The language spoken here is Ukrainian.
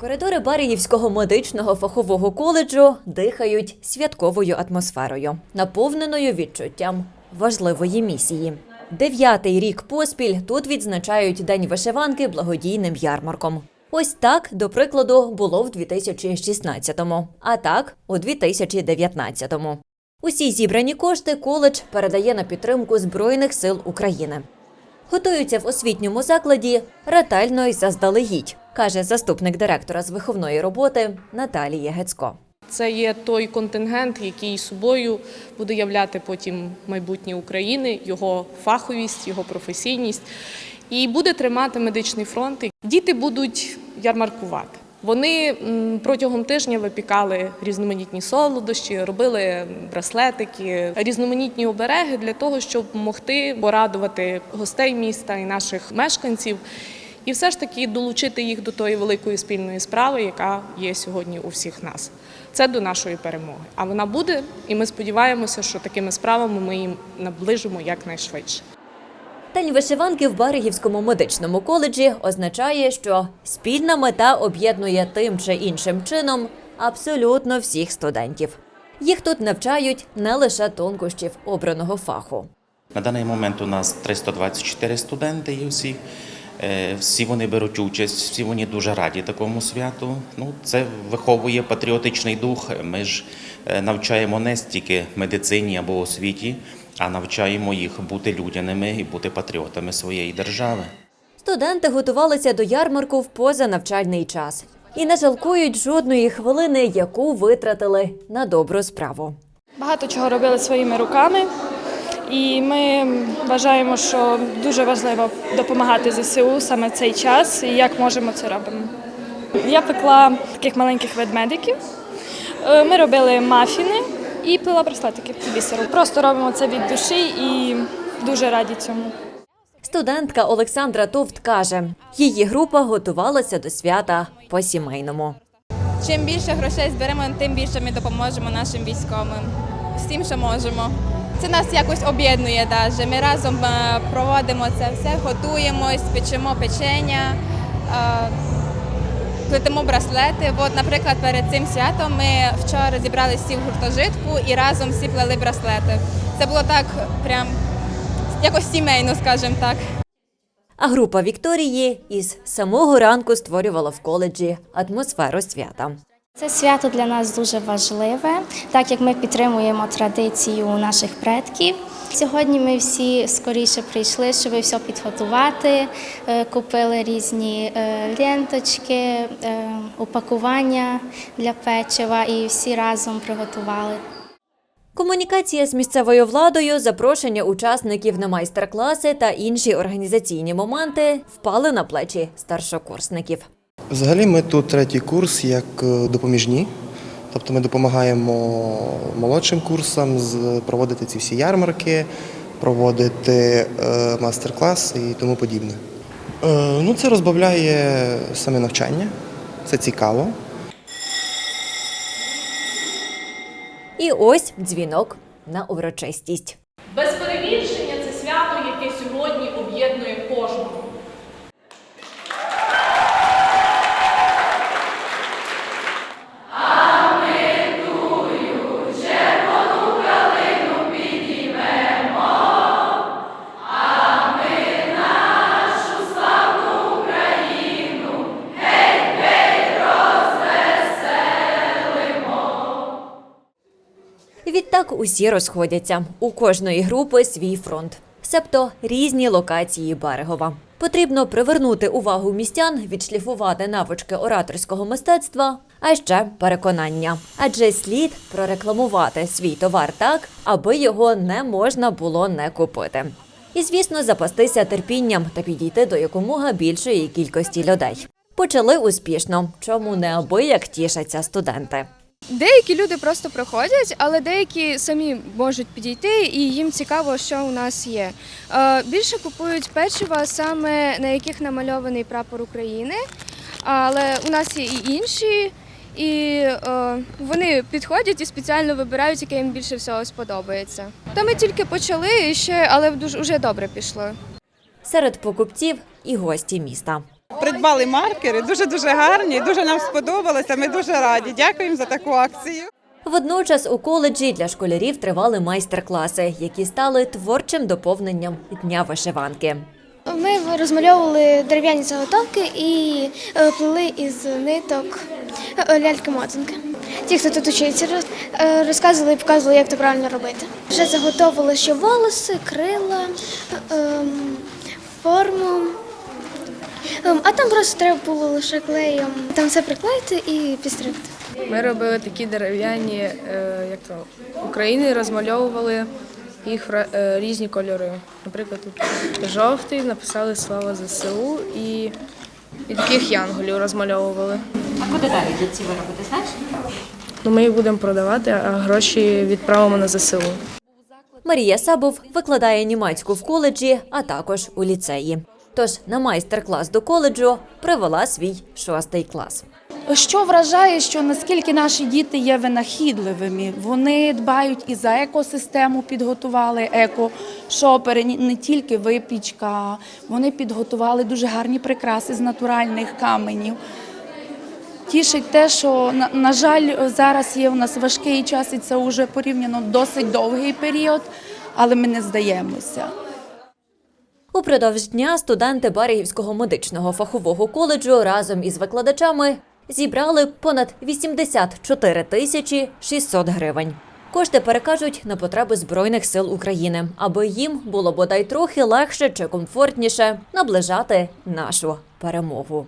Коридори Барігівського медичного фахового коледжу дихають святковою атмосферою, наповненою відчуттям важливої місії. Дев'ятий рік поспіль тут відзначають День вишиванки благодійним ярмарком. Ось так, до прикладу, було в 2016-му, а так у 2019-му. Усі зібрані кошти коледж передає на підтримку Збройних сил України. Готуються в освітньому закладі ретельно і заздалегідь, каже заступник директора з виховної роботи Наталія Гецько. Це є той контингент, який собою буде являти потім майбутнє України, його фаховість, його професійність, і буде тримати медичний фронт. Діти будуть ярмаркувати. Вони протягом тижня випікали різноманітні солодощі, робили браслетики, різноманітні обереги для того, щоб могти порадувати гостей міста і наших мешканців, і все ж таки долучити їх до тої великої спільної справи, яка є сьогодні у всіх нас. Це до нашої перемоги. А вона буде, і ми сподіваємося, що такими справами ми їм наближимо якнайшвидше. День вишиванки в Баригівському медичному коледжі означає, що спільна мета об'єднує тим чи іншим чином абсолютно всіх студентів. Їх тут навчають не лише тонкощів обраного фаху. На даний момент у нас 324 студенти є всі. Е, Всі вони беруть участь, всі вони дуже раді такому святу. Ну, це виховує патріотичний дух. Ми ж е, навчаємо не стільки медицині або освіті, а навчаємо їх бути людяними і бути патріотами своєї держави. Студенти готувалися до ярмарку в позанавчальний час і не жалкують жодної хвилини, яку витратили на добру справу. Багато чого робили своїми руками, і ми вважаємо, що дуже важливо допомагати ЗСУ саме в цей час і як можемо це робимо. Я пекла таких маленьких ведмедиків. Е, Ми робили мафіни і плела браслетики з бісеру. Просто робимо це від душі і дуже раді цьому. Студентка Олександра Товт каже, її група готувалася до свята по-сімейному. Чим більше грошей зберемо, тим більше ми допоможемо нашим військовим. Всім, що можемо. Це нас якось об'єднує. Даже. Ми разом е, проводимо це все, готуємось, печемо печення, е, плетемо браслети. От, наприклад, перед цим святом ми вчора зібрали всі в гуртожитку і разом всі плели браслети. Це було так прям якось сімейно, скажімо так. А група Вікторії із самого ранку створювала в коледжі атмосферу свята. Це свято для нас дуже важливе, так як ми підтримуємо традицію наших предків. Сьогодні ми всі скоріше прийшли, щоб все підготувати. Е, Купили різні е, ленточки, е, упакування для печива і всі разом приготували. Комунікація з місцевою владою, запрошення учасників на майстер-класи та інші організаційні моменти впали на плечі старшокурсників. Взагалі, ми тут третій курс як е, допоміжні. Тобто ми допомагаємо молодшим курсам проводити ці всі ярмарки, проводити е, мастер-класи і тому подібне. Е, Ну, це розбавляє саме навчання, це цікаво. І ось дзвінок на урочистість. Без перебільшення це свято, яке сьогодні об'єднує кожного. Відтак усі розходяться. У кожної групи свій фронт, себто різні локації Берегова. Потрібно привернути увагу містян, відшліфувати навички ораторського мистецтва, а ще переконання. Адже слід прорекламувати свій товар так, аби його не можна було не купити. І, звісно, запастися терпінням та підійти до якомога більшої кількості людей. Почали успішно, чому неабияк тішаться студенти. Деякі люди просто проходять, але деякі самі можуть підійти і їм цікаво, що у нас є. Е, Більше купують печива саме на яких намальований прапор України, але у нас є і інші, і е, вони підходять і спеціально вибирають, яке їм більше всього сподобається. Та ми тільки почали ще, але дуже добре пішло. Серед покупців і гості міста. Придбали маркери, дуже дуже гарні, дуже нам сподобалося. Ми дуже раді. Дякуємо за таку акцію. Водночас у коледжі для школярів тривали майстер-класи, які стали творчим доповненням дня вишиванки. Ми розмальовували дерев'яні заготовки і е, плели із ниток е, ляльки-мотанки. Ті, хто тут учиться, е, розказували і показували, як це правильно робити. Вже заготовили ще волоси, крила, ем, форму. Ем, А там просто треба було лише клеєм там все приклеїти і підстригти. Ми робили такі дерев'яні, е, як то України, розмальовували їх в е, різні кольори. Наприклад, тут жовтий, написали слава ЗСУ і, і таких янголів розмальовували. А куди далі ці вироби, ти знаєш? Ну, ми їх будемо продавати, а гроші відправимо на ЗСУ. Марія Сабов викладає німецьку в коледжі, а також у ліцеї. Тож на майстер-клас до коледжу привела свій шостий клас. Що вражає, що наскільки наші діти є винахідливими, вони дбають і за екосистему, підготували еко-шопери, не тільки випічка, вони підготували дуже гарні прикраси з натуральних каменів. Тішить те, що на, жаль, зараз є у нас важкий час, і це вже порівняно досить довгий період, але ми не здаємося. Упродовж дня студенти Барігівського медичного фахового коледжу разом із викладачами зібрали понад 84 тисячі 600 гривень. Кошти перекажуть на потреби Збройних сил України, аби їм було бодай трохи легше чи комфортніше наближати нашу перемогу.